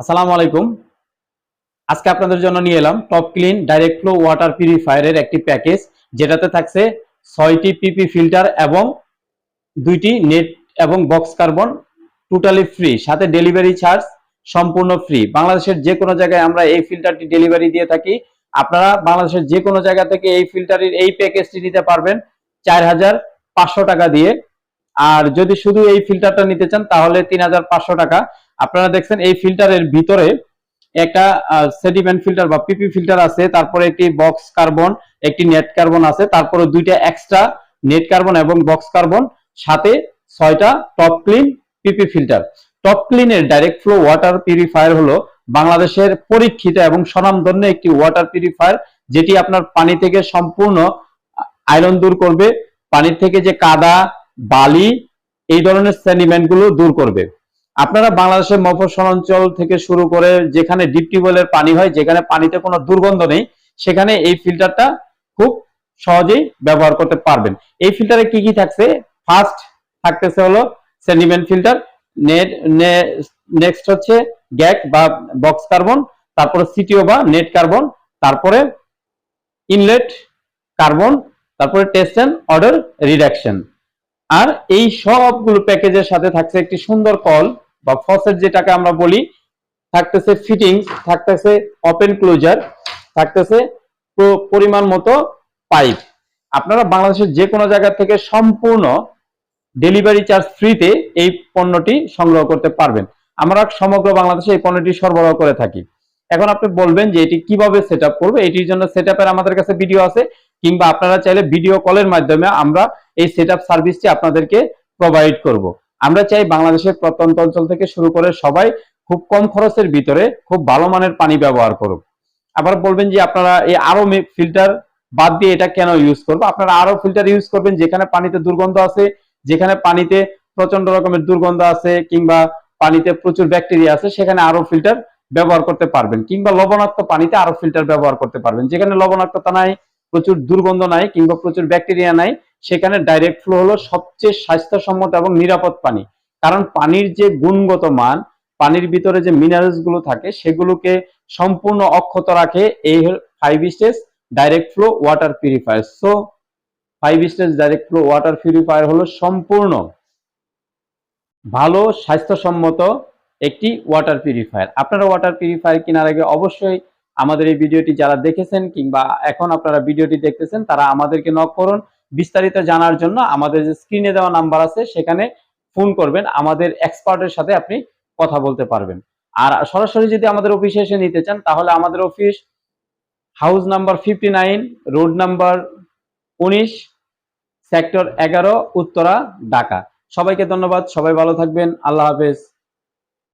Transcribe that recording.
আসসালামু আলাইকুম। আজকে আপনাদের জন্য নিয়ে এলাম top clean direct flow water পিউরিফায়ারের একটি প্যাকেজ, যেটাতে থাকছে ছয়টি পিপি ফিল্টার এবং দুইটি নেট এবং বক্স কার্বন টোটালি ফ্রি সাথে ডেলিভারি চার্জ সম্পূর্ণ ফ্রি বাংলাদেশের যে কোনো জায়গায় আমরা এই ফিল্টারটি ডেলিভারি দিয়ে থাকি, আপনারা বাংলাদেশের যে কোনো জায়গা থেকে এই ফিল্টারের এই প্যাকেজটি নিতে পারবেন চার হাজার পাঁচশো টাকা দিয়ে। আর যদি শুধু এই ফিল্টারটা নিতে চান, তাহলে তিন হাজার পাঁচশো টাকা আপনারা দেখছেন এই ফিল্টারের ভিতরে একটা সেডিমেন্ট ফিল্টার বা পিপি ফিল্টার আছে, তারপরে একটি বক্স কার্বন একটি নেট কার্বন আছে, তারপরে দুইটা এক্সট্রা নেট কার্বন এবং বক্স কার্বন সাথে ছয়টা top clean PP filter top ক্লিনের ডাইরেক্ট ফ্লো ওয়াটার পিউরিফায়ার হলো বাংলাদেশের পরীক্ষিত এবং স্বনামধন্য একটি ওয়াটার পিউরিফায়ার যেটি আপনার পানি থেকে সম্পূর্ণ আয়রন দূর করবে, পানির থেকে যে কাদা, বালি, এই ধরনের সেডিমেন্টগুলো দূর করবে। আপনারা বাংলাদেশের মফস্বল অঞ্চল থেকে শুরু করে যেখানে ডিপ টিউবওয়েলের পানি হয়, যেখানে পানিতে কোনো দুর্গন্ধ নেই, সেখানে এই ফিল্টারটা খুব সহজেই ব্যবহার করতে পারবেন। এই ফিল্টারে কি কি থাকছে? ফার্স্ট থাকতেছে হলো সেডিমেন্ট ফিল্টার নেট নেক্সট হচ্ছে গ্যাক বা বক্স কার্বন তারপরে সিটিও বা নেট কার্বন তারপরে ইনলেট কার্বন তারপরে টেস্ট অ্যান্ড অর্ডার রিডাকশন আর এই সবগুলো প্যাকেজের সাথে থাকছে একটি সুন্দর কল বা ফসেট যেটাকে আমরা বলি, থাকতেছে ফিটিংস থাকতেছে ওপেন ক্লোজার থাকতেছে পরিমাণ মতো পাইপ আপনারা বাংলাদেশের যে কোনো জায়গা থেকে সম্পূর্ণ ডেলিভারি চার্জ ফ্রিতে এই পণ্যটি সংগ্রহ করতে পারবেন। আমরা সমগ্র বাংলাদেশে এই পণ্যটি সরবরাহ করে থাকি। এখন আপনি বলবেন যে এটি কীভাবে সেট আপ করবে? এটির জন্য সেট আমাদের কাছে ভিডিও আছে, কিংবা আপনারা চাইলে ভিডিও কলের মাধ্যমে আমরা এই সেট আপ সার্ভিসটি আপনাদেরকে প্রোভাইড করব। আমরা চাই বাংলাদেশের প্রত্যন্ত অঞ্চল থেকে শুরু করে সবাই খুব কম খরচের ভিতরে খুব ভালো মানের পানি ব্যবহার করুক। আবার বলবেন যে আপনারা এই আরও ফিল্টার বাদ দিয়ে এটা কেন ইউজ করব? আপনারা আরও ফিল্টার ইউজ করবেন যেখানে পানিতে দুর্গন্ধ আছে, যেখানে পানিতে প্রচণ্ড রকমের দুর্গন্ধ আছে কিংবা পানিতে প্রচুর ব্যাকটেরিয়া আছে, সেখানে আরও ফিল্টার ব্যবহার করতে পারবেন। কিংবা লবণাক্ত পানিতে আরও ফিল্টার ব্যবহার করতে পারবেন। যেখানে লবণাক্ততা নাই প্রচুর দুর্গন্ধ নাই কিংবা প্রচুর ব্যাকটেরিয়া নাই, সেখানে ডাইরেক্ট ফ্লো হলো সবচেয়ে স্বাস্থ্যসম্মত এবং নিরাপদ পানি। কারণ পানির যে গুণগত মান, পানির ভিতরে যে মিনারেলসগুলো থাকে, সেগুলোকে সম্পূর্ণ অক্ষত রাখে এই five stage direct flow water purifier so five stage direct flow water purifier হলো সম্পূর্ণ ভালো, স্বাস্থ্যসম্মত একটি ওয়াটার পিউরিফায়ার আপনারা ওয়াটার পিউরিফায়ার কেনার আগে অবশ্যই আমাদের এই ভিডিওটি যারা দেখেছেন কিংবা এখন আপনারা ভিডিওটি দেখতেছেন, তারা আমাদেরকে নক করুন। বিস্তারিত জানার জন্য আমাদের যে স্ক্রিনে দেওয়া নাম্বার আছে, সেখানে ফোন করবেন। আমাদের এক্সপার্টের সাথে আপনি কথা বলতে পারবেন। আর সরাসরি যদি আমাদের অফিসে এসে নিতে চান, তাহলে আমাদের office house number fifty nine road number উনিশ সেক্টর এগারো, উত্তরা, ঢাকা। সবাইকে ধন্যবাদ। সবাই ভালো থাকবেন। আল্লাহ হাফেজ।